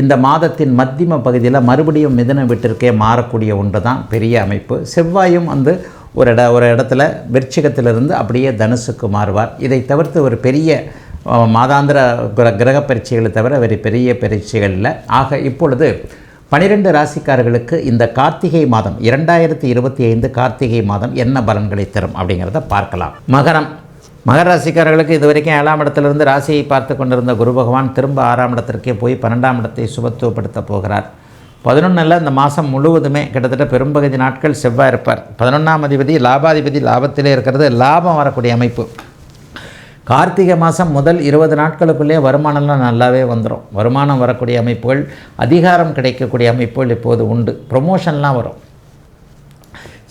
இந்த மாதத்தின் மத்தியம பகுதியில் மறுபடியும் மிதன வீட்டிற்கே மாறக்கூடிய ஒன்று தான் பெரிய அமைப்பு. செவ்வாயும் வந்து ஒரு இட ஒரு இடத்துல விருச்சிகத்திலிருந்து அப்படியே தனுசுக்கு மாறுவார். இதை தவிர்த்து ஒரு பெரிய மாதாந்திர கிர கிரக பரீட்சைகளை தவிர வேறு பெரிய பரீட்சைகள் இல்லை. ஆக இப்பொழுது பனிரெண்டு ராசிக்காரர்களுக்கு இந்த கார்த்திகை மாதம் இரண்டாயிரத்தி இருபத்தி ஐந்து கார்த்திகை மாதம் என்ன பலன்களை தரும் அப்படிங்கிறத பார்க்கலாம். மகரம் மகர ராசிக்காரர்களுக்கு இது வரைக்கும் ஏழாம் இடத்திலிருந்து ராசியை பார்த்து கொண்டிருந்த குரு பகவான் திரும்ப ஆறாம் இடத்திற்கே போய் பன்னெண்டாம் இடத்தை சுபத்துவப்படுத்த போகிறார். பதினொன்றில் இந்த மாதம் முழுவதுமே கிட்டத்தட்ட பெரும்பகுதி நாட்கள் செவ்வாய் இருப்பார். பதினொன்றாம் அதிபதி லாபாதிபதி லாபத்திலே இருக்கிறது லாபம் வரக்கூடிய அமைப்பு. கார்த்திகை மாதம் முதல் இருபது நாட்களுக்குள்ளே வருமானம்லாம் நல்லாவே வந்துடும் வருமானம் வரக்கூடிய அமைப்புகள் அதிகாரம் கிடைக்கக்கூடிய அமைப்புகள் இப்போது உண்டு. ப்ரொமோஷன்லாம் வரும்.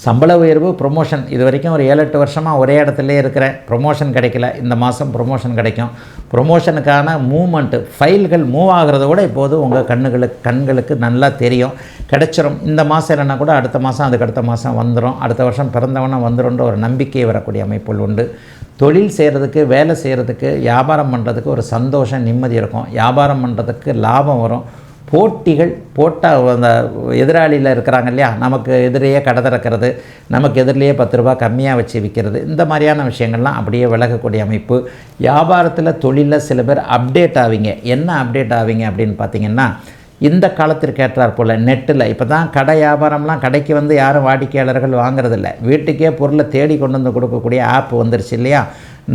சம்பள உயர்வு ப்ரொமோஷன் இது வரைக்கும் ஒரு ஏழு எட்டு வருஷமாக ஒரே இடத்துலயே இருக்கிறேன். ப்ரொமோஷன் கிடைக்கல. இந்த மாதம் ப்ரொமோஷன் கிடைக்கும். ப்ரொமோஷனுக்கான மூமெண்ட்டு ஃபைல்கள் மூவ் ஆகிறத கூட இப்போது உங்கள் கண்ணுகளுக்கு கண்களுக்கு நல்லா தெரியும். கிடைச்சிரும். இந்த மாதம் இல்லைன்னா கூட அடுத்த மாதம் அதுக்கு அடுத்த மாதம் வந்துடும் அடுத்த வருஷம் பிறந்தவனா வந்துடும்ன்ற ஒரு நம்பிக்கை வரக்கூடிய அமைப்புகள் உண்டு. தொழில் செய்கிறதுக்கு வேலை செய்கிறதுக்கு வியாபாரம் பண்ணுறதுக்கு ஒரு சந்தோஷம் நிம்மதி இருக்கும். வியாபாரம் பண்ணுறதுக்கு லாபம் வரும். போட்டிகள் போட்டால் அந்த எதிராளியில் இருக்கிறாங்க இல்லையா? நமக்கு எதிரையே கடை திறக்கிறது நமக்கு எதிரிலேயே பத்து ரூபா கம்மியாக வச்சு விற்கிறது இந்த மாதிரியான விஷயங்கள்லாம் அப்படியே விலகக்கூடிய அமைப்பு. வியாபாரத்தில் தொழிலில் சில பேர் அப்டேட் ஆவீங்க. என்ன அப்டேட் ஆவீங்க அப்படின்னு பார்த்தீங்கன்னா இந்த காலத்திற்கு ஏற்றாற் போல் நெட்டில் இப்போ தான் கடை வியாபாரம்லாம் கடைக்கு வந்து யாரும் வாடிக்கையாளர்கள் வாங்குறதில்ல. வீட்டுக்கே பொருளை தேடி கொண்டு வந்து கொடுக்கக்கூடிய ஆப் வந்துருச்சு இல்லையா?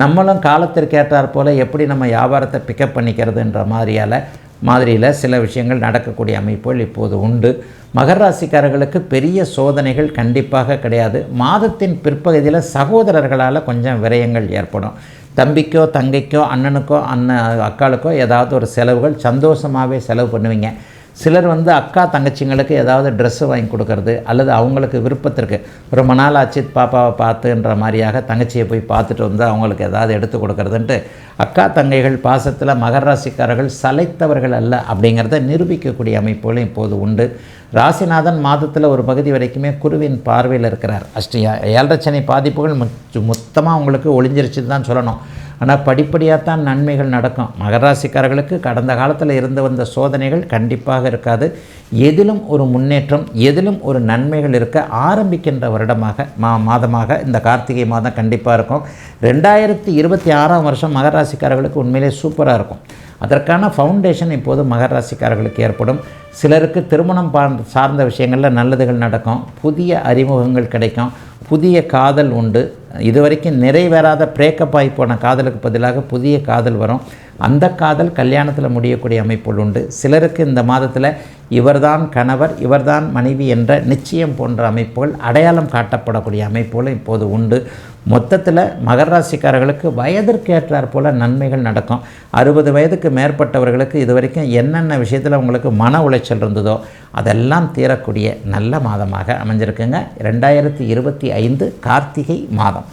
நம்மளும் காலத்திற்கு ஏற்றார் போல் எப்படி நம்ம வியாபாரத்தை பிக்கப் பண்ணிக்கிறதுன்ற மாதிரியால் மாதிரியில் சில விஷயங்கள் நடக்கக்கூடிய அமைப்புகள் இப்போது உண்டு. மகர ராசிக்காரர்களுக்கு பெரிய சோதனைகள் கண்டிப்பாக கிடையாது. மாதத்தின் பிற்பகுதியில் சகோதரர்களால் கொஞ்சம் விரயங்கள் ஏற்படும். தம்பிக்கோ தங்கைக்கோ அண்ணனுக்கோ அண்ணன் அக்காளுக்கோ ஏதாவது ஒரு செலவுகள் சந்தோஷமாகவே செலவு பண்ணுவீங்க. சிலர் வந்து அக்கா தங்கச்சிங்களுக்கு ஏதாவது ட்ரெஸ்ஸு வாங்கி கொடுக்கறது அல்லது அவங்களுக்கு விருப்பத்திற்கு ரொம்ப நாள் ஆச்சு பாப்பாவை பார்த்துன்ற மாதிரியாக தங்கச்சியை போய் பார்த்துட்டு வந்து அவங்களுக்கு ஏதாவது எடுத்து கொடுக்கறதுன்ட்டு அக்கா தங்கைகள் பாசத்தில் மகர ராசிக்காரர்கள் சலைத்தவர்கள் அல்ல அப்படிங்கிறத நிரூபிக்கக்கூடிய அமைப்புகளும் இப்போது உண்டு. ராசிநாதன் மாதத்தில் ஒரு பகுதி வரைக்குமே குருவின் பார்வையில் இருக்கிறார். அஷ்டியா ஏழரை சனி பாதிப்புகள் மொத்தமாக அவங்களுக்கு ஒளிஞ்சிருச்சுன்னு தான் சொல்லணும். ஆனால் படிப்படியாக தான் நன்மைகள் நடக்கும். மகராசிக்காரர்களுக்கு கடந்த காலத்தில் இருந்து வந்த சோதனைகள் கண்டிப்பாக இருக்காது. எதிலும் ஒரு முன்னேற்றம் எதிலும் ஒரு நன்மைகள் இருக்க ஆரம்பிக்கின்ற வருடமாக மா மாதமாக இந்த கார்த்திகை மாதம் கண்டிப்பாக இருக்கும். ரெண்டாயிரத்தி இருபத்தி ஆறாம் வருஷம் மகராசிக்காரர்களுக்கு உண்மையிலே சூப்பராக இருக்கும். அதற்கான ஃபவுண்டேஷன் இப்போது மகராசிக்காரர்களுக்கு ஏற்படும். சிலருக்கு திருமணம் சார்ந்த விஷயங்களில் நல்லதுகள் நடக்கும். புதிய அறிமுகங்கள் கிடைக்கும். புதிய காதல் உண்டு. இதுவரைக்கும் நிறைவேறாத பிரேக்கப் ஆகி போன காதலுக்கு பதிலாக புதிய காதல் வரும். அந்த காதல் கல்யாணத்தில் முடியக்கூடிய அமைப்புகள் உண்டு. சிலருக்கு இந்த மாதத்தில் இவர்தான் கணவர் இவர்தான் மனைவி என்ற நிச்சயம் போன்ற அமைப்புகள் அடையாளம் காட்டப்படக்கூடிய அமைப்புகளும் இப்போது உண்டு. மொத்தத்தில் மகர ராசிக்காரர்களுக்கு வயதிற்கேற்றார் போல் நன்மைகள் நடக்கும். அறுபது வயதுக்கு மேற்பட்டவர்களுக்கு இதுவரைக்கும் என்னென்ன விஷயத்தில் உங்களுக்கு மன உளைச்சல் இருந்ததோ அதெல்லாம் தீரக்கூடிய நல்ல மாதமாக அமைஞ்சிருக்குங்க. ரெண்டாயிரத்தி இருபத்தி ஐந்து கார்த்திகை மாதம்.